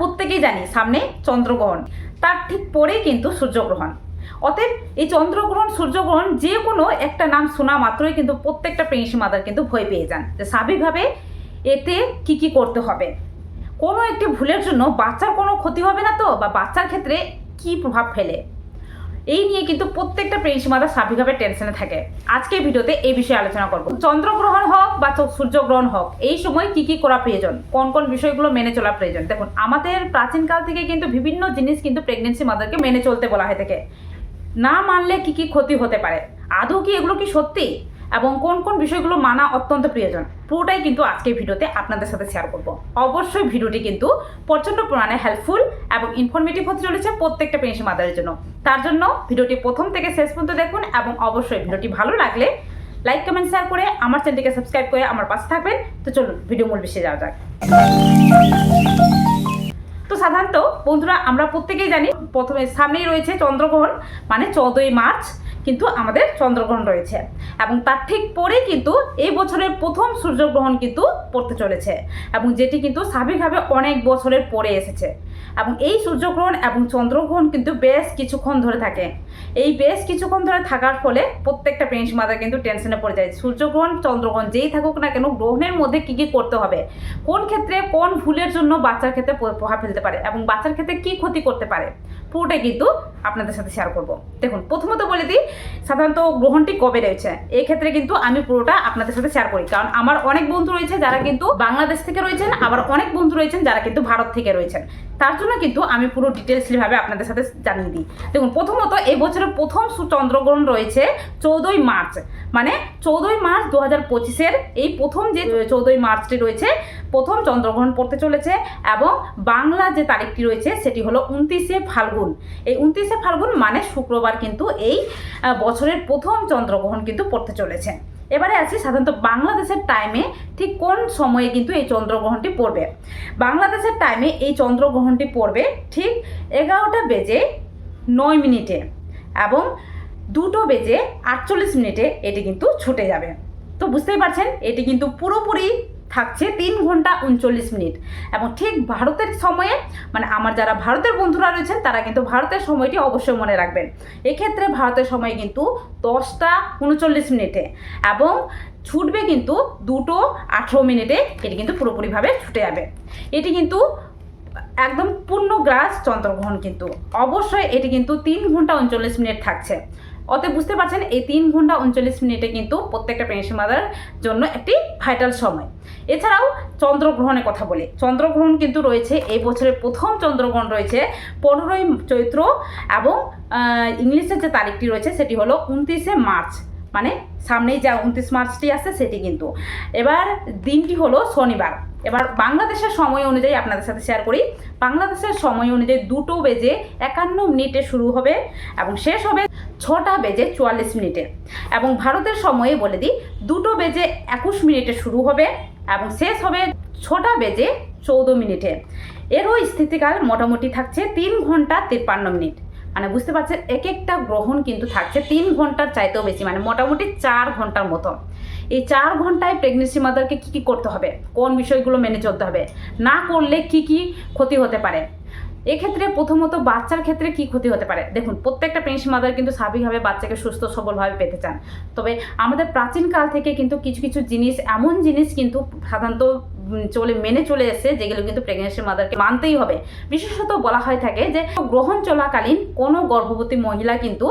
প্রত্যেকেই জানি সামনে চন্দ্রগ্রহণ। তার ঠিক পরেই কিন্তু সূর্যগ্রহণ। অতএব এই চন্দ্রগ্রহণ, সূর্যগ্রহণ যে কোনো একটা নাম শোনা মাত্রই কিন্তু প্রত্যেকটা প্রেগনেন্সি মাদার কিন্তু ভয় পেয়ে যান যে স্বাভাবিকভাবে এতে কি কি করতে হবে। কোনো একটি ভুলের জন্য বাচ্চার কোনো ক্ষতি হবে না তো? বা বাচ্চার ক্ষেত্রে কি প্রভাব ফেলে? এই নিয়ে কিন্তু প্রত্যেকটা প্রেগনেন্সি মাদার স্বাভাবিকভাবে টেনশনে থাকে। আজকে ভিডিওতে এই বিষয়ে আলোচনা করব। চন্দ্রগ্রহণ হোক বা সূর্যগ্রহণ হোক, এই সময় কি কি করা প্রয়োজন? কোন কোন বিষয়গুলো মেনে চলা প্রয়োজন? দেখুন, আমাদের প্রাচীনকাল থেকে কিন্তু বিভিন্ন জিনিস কিন্তু প্রেগনেন্সি মাদারকে মেনে চলতে বলা হয়ে থাকে। না মানলে কি কি ক্ষতি হতে পারে? আদৌ কি এগুলো কি সত্যি? এবং কোন কোন বিষয়গুলো মানা অত্যন্ত প্রয়োজন? পুরোটাই কিন্তু আজকের ভিডিওতে আপনাদের সাথে শেয়ার করব। অবশ্যই ভিডিওটি কিন্তু প্রচণ্ড পরিমাণে হেল্পফুল এবং ইনফরমেটিভ হতে চলেছে প্রত্যেকটা পেনশন মাদারের জন্য। তার জন্য ভিডিওটি প্রথম থেকে শেষ পর্যন্ত দেখুন এবং অবশ্যই ভিডিওটি ভালো লাগলে লাইক কমেন্ট শেয়ার করে আমার চ্যানেলটিকে সাবস্ক্রাইব করে আমার পাশে থাকবেন। তো চলুন ভিডিও মূল বিষয়ে যাওয়া যাক। তো সাধারণত বন্ধুরা আমরা প্রত্যেকেই জানি, প্রথমে সামনেই রয়েছে চন্দ্রগ্রহণ মানে চৌদ্দই মার্চ। কিন্তু আমাদের চন্দ্রগ্রহণ রয়েছে। এবং তার ঠিক পরেই কিন্তু এই বছরের প্রথম সূর্যগ্রহণ কিন্তু পড়তে চলেছে। এবং যেটি কিন্তু স্বাভাবিকভাবে অনেক বছরের পরে এসেছে। এবং এই সূর্যগ্রহণ এবং চন্দ্রগ্রহণ কিন্তু বেশ কিছুক্ষণ ধরে থাকে। এই বেশ কিছুক্ষণ ধরে থাকার ফলে প্রত্যেকটা প্রেন্স মাদার কিন্তু টেনশনে পড়ে যায়। সূর্যগ্রহণ, চন্দ্রগ্রহণ যেই থাকুক না কেন গ্রহণের মধ্যে কী কী করতে হবে? কোন ক্ষেত্রে কোন ভুলের জন্য বাচ্চার ক্ষেত্রে প্রভাব ফেলতে পারে এবং বাচ্চার ক্ষেত্রে কী ক্ষতি করতে পারে? পুরোটাই কিন্তু আপনাদের সাথে শেয়ার করব। দেখুন, প্রথমত বলে দিই, সাধারণত গ্রহণটি কবে রয়েছে? এই ক্ষেত্রে কিন্তু আমি পুরোটা আপনাদের সাথে শেয়ার করি। কারণ আমার অনেক বন্ধু রয়েছে যারা কিন্তু বাংলাদেশ থেকে রয়েছেন, আবার অনেক বন্ধু রয়েছেন যারা কিন্তু ভারত থেকে রয়েছেন। তার জন্য কিন্তু আমি পুরো ডিটেলসলিভাবে আপনাদের সাথে জানিয়ে দিই। দেখুন, প্রথমত এই বছরের প্রথম চন্দ্রগ্রহণ রয়েছে চৌদ্দই মার্চ। মানে চৌদ্দই মার্চ দু হাজার পঁচিশের এই প্রথম যে চৌদ্দই মার্চটি রয়েছে, প্রথম চন্দ্রগ্রহণ পড়তে চলেছে এবং বাংলা যে তারিখটি রয়েছে সেটি হলো উনত্রিশে ফাল্গুন। এই উনত্রিশে ফাল্গুন মানে শুক্রবার কিন্তু এই বছরের প্রথম চন্দ্রগ্রহণ কিন্তু পড়তে চলেছে। এবারে আসি সাধারণত বাংলাদেশের টাইমে ঠিক কোন সময়ে কিন্তু এই চন্দ্রগ্রহণটি পড়বে? বাংলাদেশের টাইমে এই চন্দ্রগ্রহণটি পড়বে ঠিক এগারোটা বেজে নয় মিনিটে এবং দুটো বেজে আটচল্লিশ মিনিটে এটি কিন্তু ছুটে যাবে। তো বুঝতেই পারছেন, এটি কিন্তু পুরোপুরি থাকছে তিন ঘণ্টা উনচল্লিশ মিনিট। এবং ঠিক ভারতের সময়ে মানে আমার যারা ভারতের বন্ধুরা রয়েছেন, তারা কিন্তু ভারতের সময়টি অবশ্যই মনে রাখবেন। এক্ষেত্রে ভারতের সময় কিন্তু দশটা উনচল্লিশ মিনিটে এবং ছুটবে কিন্তু দুটো আঠেরো মিনিটে। এটি কিন্তু পুরোপুরিভাবে ছুটে যাবে। এটি কিন্তু একদম পূর্ণগ্রাস চন্দ্রগ্রহণ কিন্তু। অবশ্যই এটি কিন্তু তিন ঘণ্টা উনচল্লিশ মিনিট থাকছে। অতএব বুঝতে পারছেন, এই তিন ঘণ্টা উনচল্লিশ মিনিটে কিন্তু প্রত্যেকটা প্রেগনেন্সি মাদার জন্য একটি ভাইটাল সময়। এছাড়াও চন্দ্রগ্রহণের কথা বলি। চন্দ্রগ্রহণ কিন্তু রয়েছে, এই বছরের প্রথম চন্দ্রগ্রহণ রয়েছে পনেরোই চৈত্র এবং ইংলিশের যে তারিখটি রয়েছে সেটি হলো উনত্রিশে মার্চ। মানে সামনেই যা উনত্রিশ মার্চটি আছে সেটি কিন্তু। এবার দিনটি হলো শনিবার। এবার বাংলাদেশের সময় অনুযায়ী আপনাদের সাথে শেয়ার করি। বাংলাদেশের সময় অনুযায়ী দুটো বেজে একান্ন মিনিটে শুরু হবে এবং শেষ হবে ছটা বেজে চুয়াল্লিশ মিনিটে। এবং ভারতের সময়ে বলে দিই, দুটো বেজে একুশ মিনিটে শুরু হবে এবং শেষ হবে ছটা বেজে চৌদ্দ মিনিটে। এরও স্থিতিকাল মোটামুটি থাকছে তিন ঘণ্টা তিপ্পান্ন মিনিট। মানে বুঝতে পারছেন? এক একটা গ্রহণ কিন্তু থাকছে তিন ঘণ্টার চাইতেও বেশি মানে মোটামুটি চার ঘণ্টার মতো এই চার ঘন্টায় প্রেগনেন্সি মাদারকে কী কী করতে হবে? কোন বিষয়গুলো মেনে চলতে হবে? না করলে কি কি ক্ষতি হতে পারে? এক্ষেত্রে প্রথমত বাচ্চার ক্ষেত্রে কি ক্ষতি হতে পারে? দেখুন, প্রত্যেকটা প্রেগনেন্সি মাদার কিন্তু স্বাভাবিকভাবে বাচ্চাকে সুস্থ, সবলভাবে পেতে চান। তবে আমাদের প্রাচীনকাল থেকে কিন্তু কিছু কিছু জিনিস, এমন জিনিস কিন্তু সাধারণত চলে, মেনে চলে এসেছে যেগুলো কিন্তু প্রেগনেন্সি মাদারকে মানতেই হবে। বিশেষত বলা হয়ে থাকে যে, গ্রহণ চলাকালীন কোনো গর্ভবতী মহিলা কিন্তু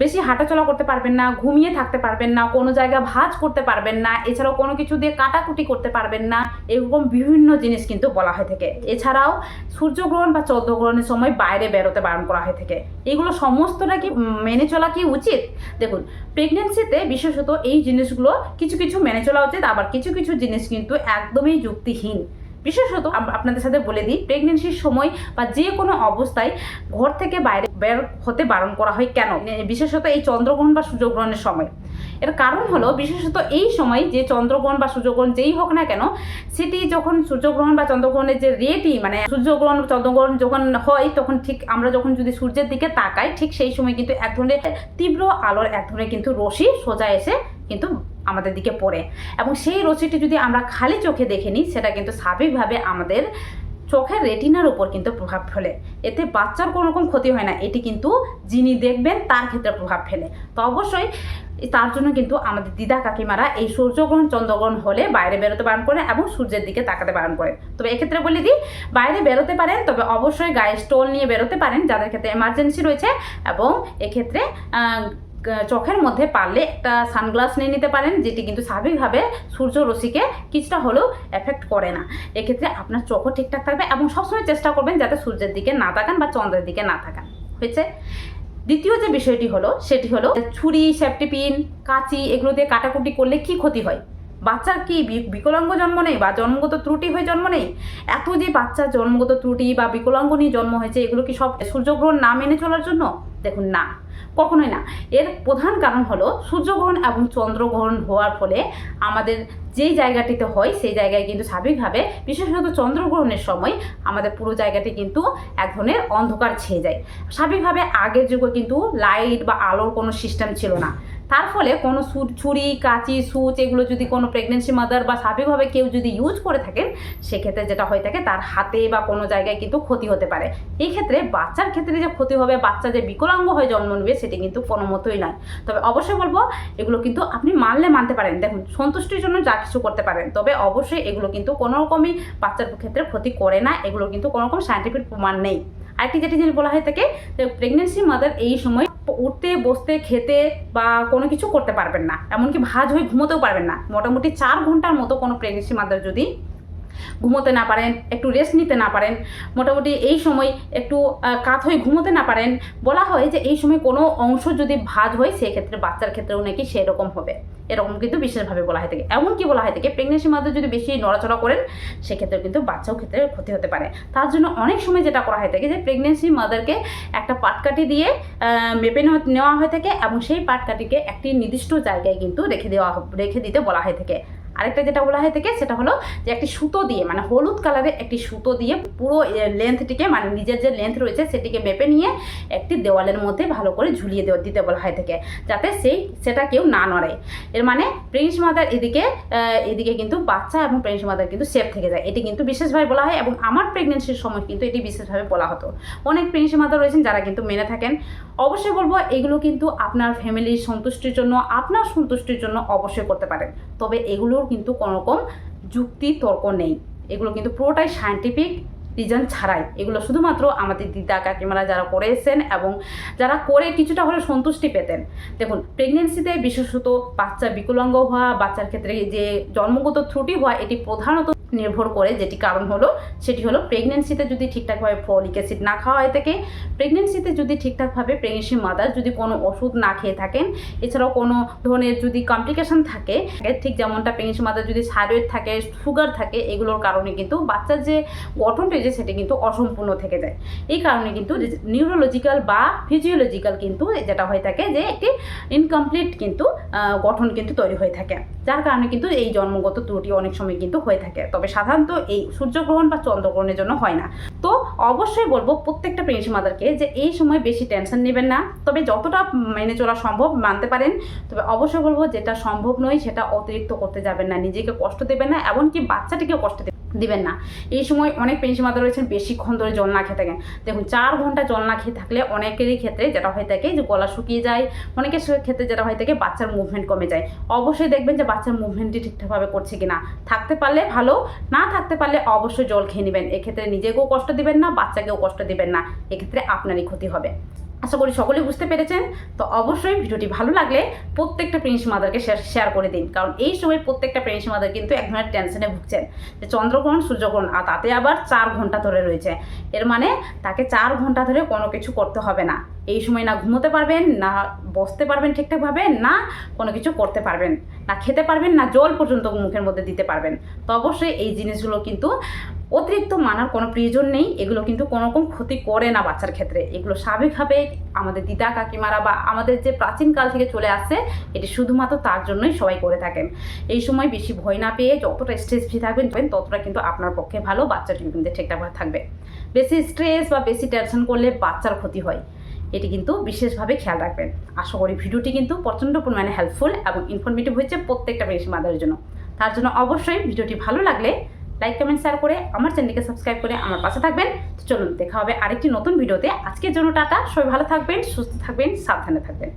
বেশি হাঁটাচলা করতে পারবেন না, ঘুমিয়ে থাকতে পারবেন না, কোনো জায়গা ভাজ করতে পারবেন না, এছাড়াও কোনো কিছু দিয়ে কাটাকুটি করতে পারবেন না, এরকম বিভিন্ন জিনিস কিন্তু বলা হয়ে থাকে। এছাড়াও সূর্যগ্রহণ বা চন্দ্রগ্রহণের সময় বাইরে বেরোতে বারণ করা হয়ে থাকে। এগুলো সমস্তটা কি মেনে চলা কি উচিত? দেখুন প্রেগনেন্সিতে বিশেষত এই জিনিসগুলো কিছু কিছু মেনে চলা উচিত, আবার কিছু কিছু জিনিস কিন্তু একদমই যুক্তিহীন। বিশেষত আপনাদের সাথে বলে দিই প্রেগনেন্সির সময় বা যে কোনো অবস্থায় ঘর থেকে বাইরে বের হতে বারণ করা হয় কেন? বিশেষত এই চন্দ্রগ্রহণ বা সূর্যগ্রহণের সময়। এর কারণ হলো বিশেষত এই সময় যে চন্দ্রগ্রহণ বা সূর্যগ্রহণ যেই হোক না কেন, সেটি যখন সূর্যগ্রহণ বা চন্দ্রগ্রহণের যে রেটি মানে সূর্যগ্রহণ, চন্দ্রগ্রহণ যখন হয়, তখন ঠিক আমরা যখন যদি সূর্যের দিকে তাকাই, ঠিক সেই সময় কিন্তু এক ধরনের তীব্র আলোর, এক ধরনের কিন্তু রশ্মি সোজা এসে কিন্তু আমাদের দিকে পড়ে। এবং সেই রশ্মিটি যদি আমরা খালি চোখে দেখে নিই, সেটা কিন্তু স্বাভাবিকভাবে আমাদের চোখের রেটিনার উপর কিন্তু প্রভাব ফেলে। এতে বাচ্চার কোনো রকম ক্ষতি হয় না, এটি কিন্তু যিনি দেখবেন, তার ক্ষেত্রে প্রভাব ফেলে। তো অবশ্যই তার জন্য কিন্তু আমাদের দিদা কাকিমারা এই সূর্যগ্রহণ, চন্দ্রগ্রহণ হলে বাইরে বেরোতে বারণ করেন এবং সূর্যের দিকে তাকাতে বারণ করেন তবে এক্ষেত্রে বলে দিই, বাইরে বেরোতে পারেন, তবে অবশ্যই গায়ে স্টোল নিয়ে বেরোতে পারেন, যাদের ক্ষেত্রে এমার্জেন্সি রয়েছে এবং এক্ষেত্রে চোখের মধ্যে পারলে একটা সানগ্লাস নিয়ে নিতে পারেন, যেটি কিন্তু স্বাভাবিকভাবে সূর্য রশ্মিকে কিছুটা হলেও এফেক্ট করে না। এক্ষেত্রে আপনার চোখও ঠিকঠাক থাকবে এবং সবসময় চেষ্টা করবেন যাতে সূর্যের দিকে না তাকান বা চন্দ্রের দিকে না তাকান। হয়েছে? দ্বিতীয় যে বিষয়টি হলো, সেটি হলো ছুরি সেফটিপিন কাঁচি এগুলো দিয়ে কাটাকুটি করলে কি ক্ষতি হয়? বাচ্চার কি বিকলাঙ্গ জন্ম নেই বা জন্মগত ত্রুটি হয়ে জন্ম নেই? এত যে বাচ্চার জন্মগত ত্রুটি বা বিকলাঙ্গ নিয়ে জন্ম হয়েছে, এগুলো কি সব সূর্যগ্রহণ না মেনে চলার জন্য? দেখুন, না, কখনোই না। এর প্রধান কারণ হলো সূর্যগ্রহণ এবং চন্দ্রগ্রহণ হওয়ার ফলে আমাদের যেই জায়গাটিতে হয়, সেই জায়গায় কিন্তু স্বাভাবিকভাবে, বিশেষত চন্দ্রগ্রহণের সময় আমাদের পুরো জায়গাটি কিন্তু এক ধরনের অন্ধকার ছেয়ে যায়। স্বাভাবিকভাবে আগের যুগে কিন্তু লাইট বা আলোর কোনো সিস্টেম ছিল না। তার ফলে কোনো ছুরি, কাঁচি, সুচ এগুলো যদি কোনো প্রেগনেন্সি মাদার বা স্বাভাবিকভাবে কেউ যদি ইউজ করে থাকেন, সেক্ষেত্রে যেটা হয়ে থাকে তার হাতে বা কোনো জায়গায় কিন্তু ক্ষতি হতে পারে। এই ক্ষেত্রে বাচ্চার ক্ষেত্রে যে ক্ষতি হবে, বাচ্চা যে বিকলাঙ্গ হয়ে জন্ম নেবে, সেটি কিন্তু কোনো মতোই নয়। তবে অবশ্যই বলব, এগুলো কিন্তু আপনি মানলে মানতে পারেন। দেখুন, সন্তুষ্টির জন্য যা কিছু করতে পারেন। তবে অবশ্যই এগুলো কিন্তু কোনো রকমই বাচ্চার ক্ষেত্রে ক্ষতি করে না। এগুলো কিন্তু কোনো রকম সায়েন্টিফিক প্রমাণ নেই। আরেকটি যেটি জিনিস বলা হয়ে থাকে যে প্রেগনেন্সি মাদার এই সময় উঠতে, বসতে, খেতে বা কোনো কিছু করতে পারবেন না। এমনকি ভাজ হয়ে ঘুমোতেও পারবেন না। মোটামুটি চার ঘণ্টার মতো কোনো প্রেগনেন্সি মাদার যদি ঘুমোতে না পারেন, একটু রেস্ট নিতে না পারেন, মোটামুটি এই সময় একটু কাত হয়ে ঘুমোতে না পারেন, বলা হয় যে এই সময় কোনো অংশ যদি ভাজ হয়, সেক্ষেত্রে বাচ্চার ক্ষেত্রেও নাকি সেরকম হবে। এরকম কিন্তু বিশেষভাবে বলা হয় থাকে। এমনকি বলা হয় থাকে প্রেগনেন্সি মাদের যদি বেশি নড়াচড়া করেন সেক্ষেত্রে কিন্তু বাচ্চাও ক্ষেত্রে ক্ষতি হতে পারে। তার জন্য অনেক সময় যেটা করা হয় থাকে যে প্রেগনেন্সি মাদারকে একটা পাটকাঠি দিয়ে মেপে নেওয়া- নেওয়া হয়ে থাকে এবং সেই পাটকাঠিকে একটি নির্দিষ্ট জায়গায় কিন্তু রেখে দেওয়া, রেখে দিতে বলা হয়ে থাকে। আরেকটা যেটা বলা হয়ে থাকে, সেটা হলো যে একটি সুতো দিয়ে মানে হলুদ কালারের একটি সুতো দিয়ে পুরো লেন্থটিকে মানে নিজের যে লেন্থ রয়েছে সেটিকে মেপে নিয়ে একটি দেওয়ালের মধ্যে ভালো করে ঝুলিয়ে দেওয়া, দিতে বলা হয় থাকে, যাতে সেই, সেটা কেউ না নড়ে। এর মানে প্রিন্স মাদার এদিকে এদিকে কিন্তু বাচ্চা এবং প্রিন্স মাদার কিন্তু সেফ থেকে যায়। এটি কিন্তু বিশেষভাবে বলা হয় এবং আমার প্রেগনেন্সির সময় কিন্তু এটি বিশেষভাবে বলা হতো। অনেক প্রিন্স মাদার রয়েছেন যারা কিন্তু মেনে থাকেন। অবশ্যই বলব, এগুলো কিন্তু আপনার ফ্যামিলির সন্তুষ্টির জন্য, আপনার সন্তুষ্টির জন্য অবশ্যই করতে পারেন। তবে এগুলোর কিন্তু কোনোরকম যুক্তি তর্ক নেই। এগুলো কিন্তু পুরোটাই সায়েন্টিফিক রিজন ছাড়াই। এগুলো শুধুমাত্র আমাদের দিদা কাকিমারা যারা করে এসেছেন এবং যারা করে কিছুটা হলে সন্তুষ্টি পেতেন। দেখুন প্রেগনেন্সিতে বিশেষত বাচ্চা বিকলাঙ্গ হওয়া, বাচ্চার ক্ষেত্রে যে জন্মগত ত্রুটি হওয়া, এটি প্রধানত নির্ভর করে যেটি কারণ হলো, সেটি হলো প্রেগনেন্সিতে যদি ঠিকঠাকভাবে ফলিক অ্যাসিড না খাওয়া হয়ে থাকে প্রেগনেন্সিতে যদি ঠিকঠাকভাবে প্রেগনেন্সি মাদার যদি কোনো ওষুধ না খেয়ে থাকেন, এছাড়াও কোনো ধরনের যদি কমপ্লিকেশন থাকে ঠিক যেমনটা প্রেগনেন্সি মাদার যদি থাইরয়েড থাকে সুগার থাকে, এগুলোর কারণে কিন্তু বাচ্চার যে গঠন রয়েছে সেটি কিন্তু অসম্পূর্ণ থেকে যায়। এই কারণে কিন্তু নিউরোলজিক্যাল বা ফিজিওলজিক্যাল কিন্তু যেটা হয়ে থাকে যে একটি ইনকমপ্লিট কিন্তু গঠন কিন্তু তৈরি হয়ে থাকে। যার কারণে কিন্তু এই জন্মগত ত্রুটি অনেক সময় কিন্তু হয়ে থাকে। তবে সাধারণত এই সূর্যগ্রহণ বা চন্দ্রগ্রহণের জন্য হয় না। তো অবশ্যই বলব প্রত্যেকটা প্রেগনেন্সি মাদারকে যে এই সময় বেশি টেনশন নেবেন না। তবে যতটা মেনে চলা সম্ভব মানতে পারেন। তবে অবশ্যই বলব যেটা সম্ভব নয় সেটা অতিরিক্ত করতে যাবেন না। নিজেকে কষ্ট দেবেন না, এমনকি বাচ্চাটিকেও কষ্ট দেবেন দিবেন না। এই সময় অনেক পেনশন মাদার রয়েছেন বেশিক্ষণ ধরে জল না খেয়ে থাকেন। দেখুন, চার ঘণ্টা জল না খেয়ে থাকলে অনেকেরই ক্ষেত্রে যেটা হয়ে থাকে যে গলা শুকিয়ে যায়, অনেকের ক্ষেত্রে যেটা হয়ে থাকে বাচ্চার মুভমেন্ট কমে যায়। অবশ্যই দেখবেন যে বাচ্চার মুভমেন্টটি ঠিকঠাকভাবে করছে কিনা। থাকতে পারলে ভালো, না থাকতে পারলে অবশ্যই জল খেয়ে নেবেন। এক্ষেত্রে নিজেকেও কষ্ট দিবেন না, বাচ্চাকেও কষ্ট দিবেন না। এক্ষেত্রে আপনারই ক্ষতি হবে। আশা করি সকলেই বুঝতে পেরেছেন। তো অবশ্যই ভিডিওটি ভালো লাগলে প্রত্যেকটা প্রিন্স মাদারকে শেয়ার করে দিন। কারণ এই সময় প্রত্যেকটা প্রিন্স মাদার কিন্তু এক ধরনের টেনশনে ভুগছেন যে চন্দ্রগ্রহণ, সূর্যগ্রহণ, আর তাতে আবার চার ঘণ্টা ধরে রয়েছে। এর মানে তাকে চার ঘণ্টা ধরে কোনো কিছু করতে হবে না। এই সময় না ঘুমোতে পারবেন, না বসতে পারবেন ঠিকঠাকভাবে, না কোনো কিছু করতে পারবেন। না খেতে পারবেন, না জল পর্যন্ত মুখের মধ্যে দিতে পারবেন। তো অবশ্যই এই জিনিসগুলো কিন্তু অতিরিক্ত মানার কোনো প্রয়োজন নেই, এগুলো কিন্তু কোনো রকম ক্ষতি করে না বাচ্চার ক্ষেত্রে। এগুলো স্বাভাবিকভাবে আমাদের দিদা, কাকিমারা বা আমাদের যে প্রাচীনকাল থেকে চলে আসছে, এটি শুধুমাত্র তার জন্যই সবাই করে থাকেন। এই সময় বেশি ভয় না পেয়ে যতটা স্ট্রেস ফ্রি থাকবেন, ততটা কিন্তু আপনার পক্ষে ভালো বাচ্চাটি কিন্তু ঠিকঠাকভাবে থাকবে। বেশি স্ট্রেস বা বেশি টেনশন করলে বাচ্চার ক্ষতি হয়। এটি কিন্তু বিশেষভাবে খেয়াল রাখবেন। আশা করি ভিডিওটি কিন্তু প্রচণ্ড পরিমাণে হেল্পফুল এবং ইনফরমেটিভ হয়েছে প্রত্যেকটা বেশি মাদারের জন্য। তার জন্য অবশ্যই ভিডিওটি ভালো লাগলে লাইক কমেন্ট শেয়ার করে আমার চ্যানেলকে সাবস্ক্রাইব করে আমার পাশে থাকবেন। তো চলুন, দেখা হবে আরেকটি নতুন ভিডিওতে। আজকের জন্য টাটা, সবাই ভালো থাকবেন, সুস্থ থাকবেন, সাবধানে থাকবেন।